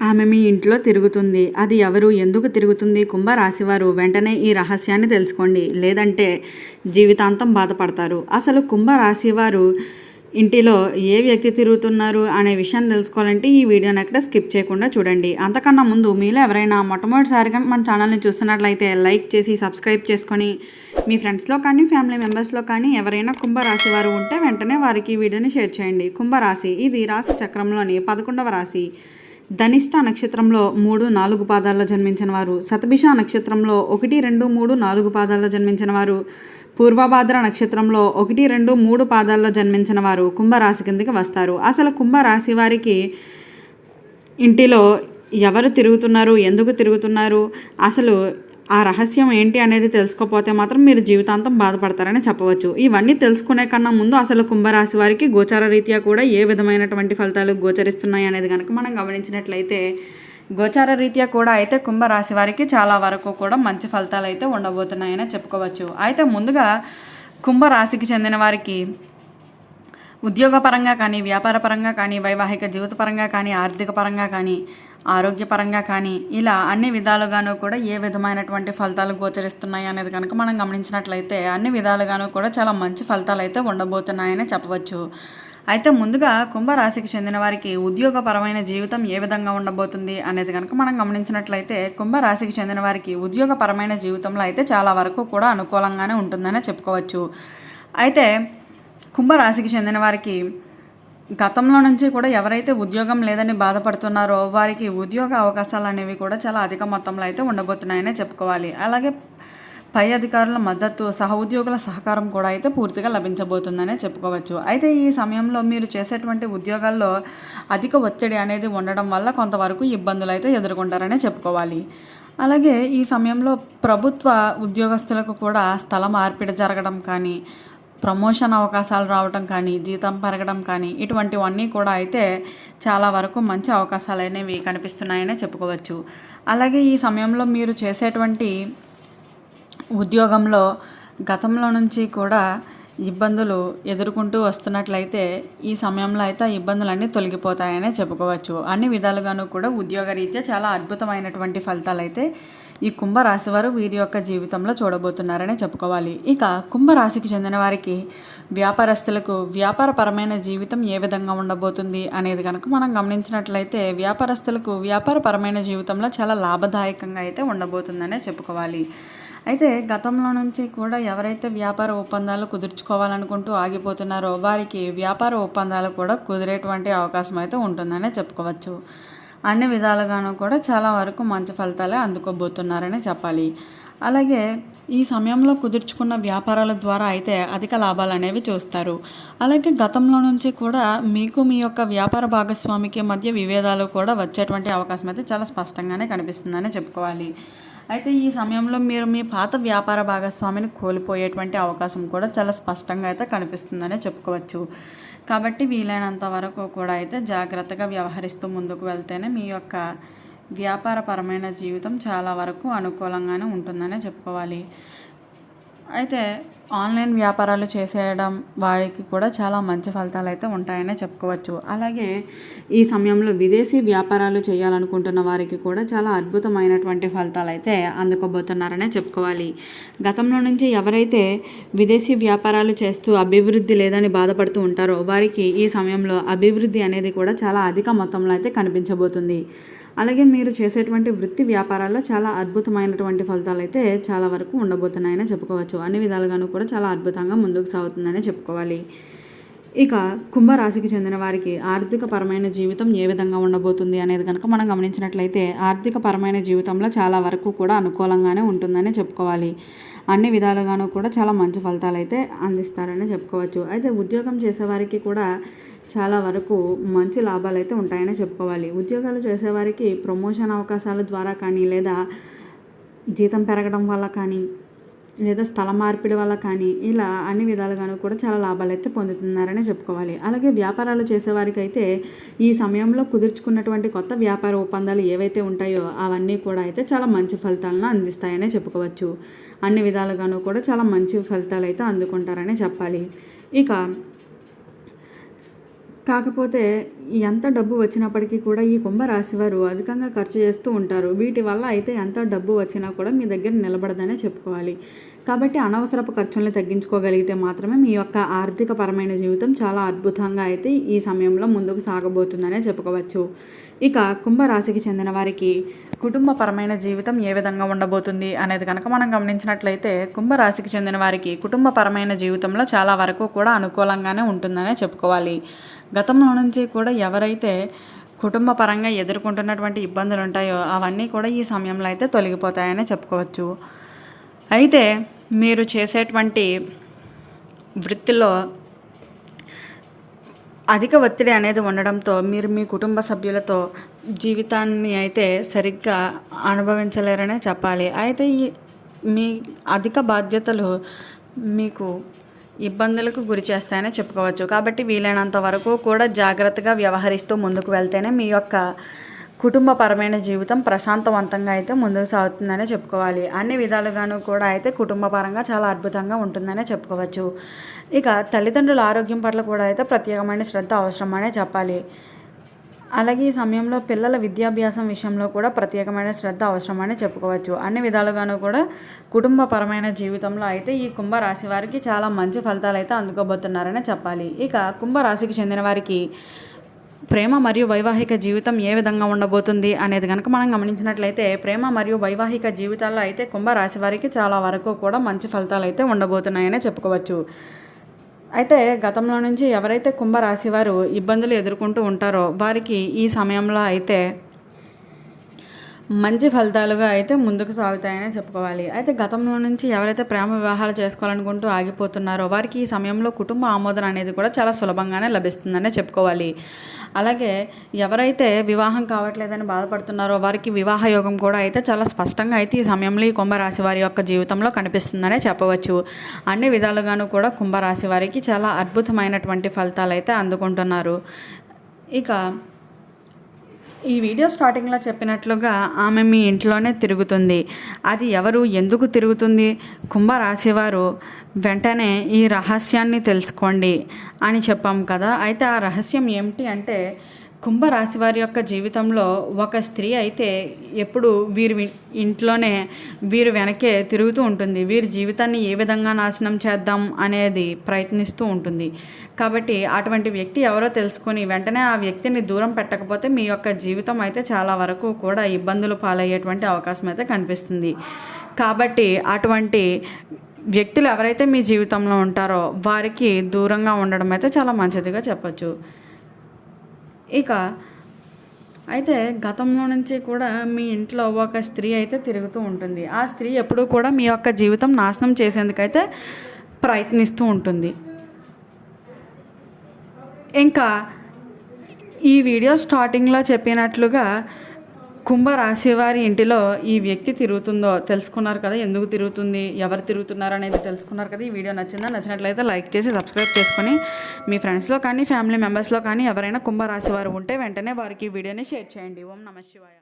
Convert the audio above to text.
ఆమె మీ ఇంట్లో తిరుగుతుంది. అది ఎవరు? ఎందుకు తిరుగుతుంది? కుంభరాశివారు వెంటనే ఈ రహస్యాన్ని తెలుసుకోండి. లేదంటే జీవితాంతం బాధపడతారు. అసలు కుంభరాశివారు ఇంటిలో ఏ వ్యక్తి తిరుగుతున్నారు అనే విషయాన్ని తెలుసుకోవాలంటే ఈ వీడియోని అక్కడ స్కిప్ చేయకుండా చూడండి. అంతకన్నా ముందు మీలో ఎవరైనా మొట్టమొదటిసారిగా మన ఛానల్ని చూస్తున్నట్లయితే లైక్ చేసి సబ్స్క్రైబ్ చేసుకొని మీ ఫ్రెండ్స్లో కానీ ఫ్యామిలీ మెంబర్స్లో కానీ ఎవరైనా కుంభరాశి వారు ఉంటే వెంటనే వారికి ఈ వీడియోని షేర్ చేయండి. కుంభరాశి ఇది రాశి చక్రంలోని పదకొండవ రాశి. ధనిష్ట నక్షత్రంలో మూడు నాలుగు పాదాల్లో జన్మించిన వారు. శతభిష నక్షత్రంలో ఒకటి రెండు మూడు నాలుగు పాదాల్లో జన్మించిన వారు. పూర్వభాద్ర నక్షత్రంలో ఒకటి రెండు మూడు పాదాల్లో జన్మించిన వారు కుంభరాశి కిందకి వస్తారు. అసలు కుంభరాశి వారికి ఇంటిలో ఎవరు తిరుగుతున్నారు? ఎందుకు తిరుగుతున్నారు? అసలు ఆ రహస్యం ఏంటి అనేది తెలుసుకోపోతే మాత్రం మీరు జీవితాంతం బాధపడతారని చెప్పవచ్చు. ఇవన్నీ తెలుసుకునే కన్నా ముందు అసలు కుంభరాశి వారికి గోచార రీత్యా కూడా ఏ విధమైనటువంటి ఫలితాలు గోచరిస్తున్నాయి అనేది కనుక మనం గమనించినట్లయితే గోచార రీత్యా కూడా అయితే కుంభరాశి వారికి చాలా వరకు కూడా మంచి ఫలితాలు అయితే ఉండబోతున్నాయని చెప్పుకోవచ్చు. అయితే ముందుగా కుంభరాశికి చెందిన వారికి ఉద్యోగపరంగా కానీ వ్యాపార పరంగా కానీ వైవాహిక జీవిత పరంగా కానీ ఆర్థిక పరంగా కానీ ఆరోగ్యపరంగా కానీ ఇలా అన్ని విధాలుగాను కూడా ఏ విధమైనటువంటి ఫలితాలు గోచరిస్తున్నాయి అనేది కనుక మనం గమనించినట్లయితే అన్ని విధాలుగాను కూడా చాలా మంచి ఫలితాలు అయితే ఉండబోతున్నాయని చెప్పవచ్చు. అయితే ముందుగా కుంభరాశికి చెందిన వారికి ఉద్యోగపరమైన జీవితం ఏ విధంగా ఉండబోతుంది అనేది కనుక మనం గమనించినట్లయితే కుంభరాశికి చెందిన వారికి ఉద్యోగపరమైన జీవితంలో అయితే చాలా వరకు కూడా అనుకూలంగానే ఉంటుందనే చెప్పుకోవచ్చు. అయితే కుంభరాశికి చెందిన వారికి గతంలో నుంచి కూడా ఎవరైతే ఉద్యోగం లేదని బాధపడుతున్నారో వారికి ఉద్యోగ అవకాశాలు అనేవి కూడా చాలా అధిక మొత్తంలో అయితే ఉండబోతున్నాయనే చెప్పుకోవాలి. అలాగే పై అధికారుల మద్దతు సహ ఉద్యోగుల సహకారం కూడా అయితే పూర్తిగా లభించబోతుందనే చెప్పుకోవచ్చు. అయితే ఈ సమయంలో మీరు చేసేటువంటి ఉద్యోగాల్లో అధిక ఒత్తిడి అనేది ఉండడం వల్ల కొంతవరకు ఇబ్బందులు అయితే ఎదుర్కొంటారనే చెప్పుకోవాలి. అలాగే ఈ సమయంలో ప్రభుత్వ ఉద్యోగస్తులకు కూడా స్థల మార్పిడి జరగడం కానీ ప్రమోషన్ అవకాశాలు రావడం కానీ జీతం పెరగడం కానీ ఇటువంటివన్నీ కూడా అయితే చాలా వరకు మంచి అవకాశాలు అనేవి కనిపిస్తున్నాయనే చెప్పుకోవచ్చు. అలాగే ఈ సమయంలో మీరు చేసేటువంటి ఉద్యోగంలో గతంలో నుంచి కూడా ఇబ్బందులు ఎదుర్కొంటూ వస్తున్నట్లయితే ఈ సమయంలో అయితే ఇబ్బందులన్నీ తొలగిపోతాయనే చెప్పుకోవచ్చు. అన్ని విధాలుగాను కూడా ఉద్యోగరీత్యా చాలా అద్భుతమైనటువంటి ఫలితాలు అయితే ఈ కుంభరాశి వారు వీరి యొక్క జీవితంలో చూడబోతున్నారనే చెప్పుకోవాలి. ఇక కుంభరాశికి చెందిన వారికి వ్యాపారస్తులకు వ్యాపారపరమైన జీవితం ఏ విధంగా ఉండబోతుంది అనేది కనుక మనం గమనించినట్లయితే వ్యాపారస్తులకు వ్యాపారపరమైన జీవితంలో చాలా లాభదాయకంగా అయితే ఉండబోతుందనే చెప్పుకోవాలి. అయితే గతంలో నుంచి కూడా ఎవరైతే వ్యాపార ఒప్పందాలు కుదుర్చుకోవాలనుకుంటూ ఆగిపోతున్నారో వారికి వ్యాపార ఒప్పందాలు కూడా కుదిరేటువంటి అవకాశం అయితే ఉంటుందనే చెప్పుకోవచ్చు. అన్ని విధాలుగాను కూడా చాలా వరకు మంచి ఫలితాలే అందుకోబోతున్నారని చెప్పాలి. అలాగే ఈ సమయంలో కుదుర్చుకున్న వ్యాపారాల ద్వారా అయితే అధిక లాభాలు అనేవి చూస్తారు. అలాగే గతంలో నుంచి కూడా మీకు మీ యొక్క వ్యాపార భాగస్వామికి మధ్య విభేదాలు కూడా వచ్చేటువంటి అవకాశం అయితే చాలా స్పష్టంగానే కనిపిస్తుందని చెప్పుకోవాలి. అయితే ఈ సమయంలో మీరు మీ పాత వ్యాపార భాగస్వామిని కోల్పోయేటువంటి అవకాశం కూడా చాలా స్పష్టంగా అయితే కనిపిస్తుందనే చెప్పుకోవచ్చు. కాబట్టి వీలైనంత వరకు కూడా అయితే జాగ్రత్తగా వ్యవహరిస్తూ ముందుకు వెళ్తేనే మీ యొక్క వ్యాపారపరమైన జీవితం చాలా వరకు అనుకూలంగానే ఉంటుందనే చెప్పుకోవాలి. అయితే ఆన్లైన్ వ్యాపారాలు చేసేయడం వారికి కూడా చాలా మంచి ఫలితాలు అయితే ఉంటాయనే చెప్పుకోవచ్చు. అలాగే ఈ సమయంలో విదేశీ వ్యాపారాలు చేయాలనుకుంటున్న వారికి కూడా చాలా అద్భుతమైనటువంటి ఫలితాలు అయితే అందుకోబోతున్నారనే చెప్పుకోవాలి. గతంలో నుంచి ఎవరైతే విదేశీ వ్యాపారాలు చేస్తూ అభివృద్ధి లేదని బాధపడుతూ ఉంటారో వారికి ఈ సమయంలో అభివృద్ధి అనేది కూడా చాలా అధిక మొత్తంలో అయితే కనిపించబోతుంది. అలాగే మీరు చేసేటువంటి వృత్తి వ్యాపారాల్లో చాలా అద్భుతమైనటువంటి ఫలితాలు అయితే చాలా వరకు ఉండబోతున్నాయని చెప్పుకోవచ్చు. అన్ని విధాలుగాను కూడా చాలా అద్భుతంగా ముందుకు సాగుతుందని చెప్పుకోవాలి. ఇక కుంభరాశికి చెందిన వారికి ఆర్థిక పరమైన జీవితం ఏ విధంగా ఉండబోతుంది అనేది కనుక మనం గమనించినట్లయితే ఆర్థిక పరమైన జీవితంలో చాలా వరకు కూడా అనుకూలంగానే ఉంటుందని చెప్పుకోవాలి. అన్ని విధాలుగాను కూడా చాలా మంచి ఫలితాలు అయితే అందిస్తారని చెప్పుకోవచ్చు. అయితే ఉద్యోగం చేసేవారికి కూడా చాలా వరకు మంచి లాభాలు అయితే ఉంటాయని చెప్పుకోవాలి. ఉద్యోగాలు చేసేవారికి ప్రమోషన్ అవకాశాల ద్వారా కానీ లేదా జీతం పెరగడం వల్ల కానీ లేదా స్థల మార్పిడి వల్ల కానీ ఇలా అన్ని విధాలుగాను కూడా చాలా లాభాలు అయితే పొందుతున్నారని చెప్పుకోవాలి. అలాగే వ్యాపారాలు చేసేవారికి అయితే ఈ సమయంలో కుదుర్చుకున్నటువంటి కొత్త వ్యాపార ఒప్పందాలు ఏవైతే ఉంటాయో అవన్నీ కూడా అయితే చాలా మంచి ఫలితాలను అందిస్తాయనే చెప్పుకోవచ్చు. అన్ని విధాలుగాను కూడా చాలా మంచి ఫలితాలు అయితే అందుకుంటారని చెప్పాలి. ఇక కాకపోతే ఎంత డబ్బు వచ్చినప్పటికీ కూడా ఈ కుంభరాశి వారు అధికంగా ఖర్చు చేస్తూ ఉంటారు. వీటి వల్ల అయితే ఎంత డబ్బు వచ్చినా కూడా మీ దగ్గర నిలబడదనే చెప్పుకోవాలి. కాబట్టి అనవసరపు ఖర్చులను తగ్గించుకోగలిగితే మాత్రమే మీ యొక్క ఆర్థిక పరమైన జీవితం చాలా అద్భుతంగా అయితే ఈ సమయంలో ముందుకు సాగబోతుందనే చెప్పుకోవచ్చు. ఇక కుంభరాశికి చెందిన వారికి కుటుంబపరమైన జీవితం ఏ విధంగా ఉండబోతుంది అనేది కనుక మనం గమనించినట్లయితే కుంభరాశికి చెందిన వారికి కుటుంబపరమైన జీవితంలో చాలా వరకు కూడా అనుకూలంగానే ఉంటుందనే చెప్పుకోవాలి. గతంలో నుంచి కూడా ఎవరైతే కుటుంబ పరంగా ఎదుర్కొంటున్నటువంటి ఇబ్బందులు ఉంటాయో అవన్నీ కూడా ఈ సమయంలో అయితే తొలగిపోతాయనే చెప్పుకోవచ్చు. అయితే మీరు చేసేటువంటి వృత్తిలో అధిక ఒత్తిడి అనేది ఉండడంతో మీరు మీ కుటుంబ సభ్యులతో జీవితాన్ని అయితే సరిగ్గా అనుభవించలేరనే చెప్పాలి. అయితే ఈ మీ అధిక బాధ్యతలు మీకు ఇబ్బందులకు గురి చేస్తాయని చెప్పుకోవచ్చు. కాబట్టి వీలైనంత వరకు కూడా జాగ్రత్తగా వ్యవహరిస్తూ ముందుకు వెళ్తేనే మీ యొక్క కుటుంబపరమైన జీవితం ప్రశాంతవంతంగా అయితే ముందుకు సాగుతుందనే చెప్పుకోవాలి. అన్ని విధాలుగాను కూడా అయితే కుటుంబపరంగా చాలా అద్భుతంగా ఉంటుందనే చెప్పుకోవచ్చు. ఇక తల్లిదండ్రుల ఆరోగ్యం పట్ల కూడా అయితే ప్రత్యేకమైన శ్రద్ధ అవసరమనే చెప్పాలి. అలాగే ఈ సమయంలో పిల్లల విద్యాభ్యాసం విషయంలో కూడా ప్రత్యేకమైన శ్రద్ధ అవసరమని చెప్పుకోవచ్చు. అన్ని విధాలుగాను కూడా కుటుంబపరమైన జీవితంలో అయితే ఈ కుంభరాశి వారికి చాలా మంచి ఫలితాలు అయితే అందుకోబోతున్నారని చెప్పాలి. ఇక కుంభరాశికి చెందిన వారికి ప్రేమ మరియు వైవాహిక జీవితం ఏ విధంగా ఉండబోతుంది అనేది కనుక మనం గమనించినట్లయితే ప్రేమ మరియు వైవాహిక జీవితాల్లో అయితే కుంభరాశి వారికి చాలా వరకు కూడా మంచి ఫలితాలు అయితే ఉండబోతున్నాయనే చెప్పుకోవచ్చు. అయితే గతంలో నుంచి ఎవరైతే కుంభరాశి వారు ఇబ్బందులు ఎదుర్కొంటూ ఉంటారో వారికి ఈ సమయంలో అయితే మంచి ఫలితాలుగా అయితే ముందుకు సాగుతాయని చెప్పుకోవాలి. అయితే గతంలో నుంచి ఎవరైతే ప్రేమ వివాహాలు చేసుకోవాలనుకుంటూ ఆగిపోతున్నారో వారికి ఈ సమయంలో కుటుంబ ఆమోదన అనేది కూడా చాలా సులభంగానే లభిస్తుందనే చెప్పుకోవాలి. అలాగే ఎవరైతే వివాహం కావట్లేదని బాధపడుతున్నారో వారికి వివాహ యోగం కూడా అయితే చాలా స్పష్టంగా అయితే ఈ సమయంలో ఈ కుంభరాశి వారి యొక్క జీవితంలో కనిపిస్తుందనే చెప్పవచ్చు. అన్ని విధాలుగాను కూడా కుంభరాశి వారికి చాలా అద్భుతమైనటువంటి ఫలితాలు అయితే అందుకుంటున్నారు. ఇక ఈ వీడియో స్టార్టింగ్లో చెప్పినట్లుగా ఆమె మీ ఇంట్లోనే తిరుగుతుంది. అది ఎవరు? ఎందుకు తిరుగుతుంది? కుంభరాశివారు వెంటనే ఈ రహస్యాన్ని తెలుసుకోండి అని చెప్పాం కదా. అయితే ఆ రహస్యం ఏమిటి అంటే కుంభరాశి వారి యొక్క జీవితంలో ఒక స్త్రీ అయితే ఎప్పుడు వీరి ఇంట్లోనే వీరు వెనకే తిరుగుతూ ఉంటుంది. వీరి జీవితాన్ని ఏ విధంగా నాశనం చేద్దాం అనేది ప్రయత్నిస్తూ ఉంటుంది. కాబట్టి అటువంటి వ్యక్తి ఎవరో తెలుసుకొని వెంటనే ఆ వ్యక్తిని దూరం పెట్టకపోతే మీ యొక్క జీవితం అయితే చాలా వరకు కూడా ఇబ్బందులు పాలయ్యేటువంటి అవకాశం అయితే కనిపిస్తుంది. కాబట్టి అటువంటి వ్యక్తులు ఎవరైతే మీ జీవితంలో ఉంటారో వారికి దూరంగా ఉండడం అయితే చాలా మంచిదిగా చెప్పచ్చు. ఇక అయితే గతంలో నుంచి కూడా మీ ఇంట్లో ఒక స్త్రీ అయితే తిరుగుతూ ఉంటుంది. ఆ స్త్రీ ఎప్పుడూ కూడా మీ యొక్క జీవితం నాశనం చేసేందుకైతే ప్రయత్నిస్తూ ఉంటుంది. ఇంకా ఈ వీడియో స్టార్టింగ్లో చెప్పినట్లుగా కుంభరాశి వారి ఇంటిలో ఈ వ్యక్తి తిరుగుతుందో తెలుసుకున్నారు కదా ఎందుకు తిరుగుతుంది ఎవరు తిరుగుతున్నారు అనేది తెలుసుకున్నారు కదా ఈ వీడియో నచ్చిందా నచ్చినట్లయితే లైక్ చేసి సబ్స్క్రైబ్ చేసుకొని మీ ఫ్రెండ్స్లో కానీ ఫ్యామిలీ మెంబర్స్లో కానీ ఎవరైనా కుంభరాశి వారు ఉంటే వెంటనే వారికి ఈ వీడియోని షేర్ చేయండి. ఓం నమ శివాయ.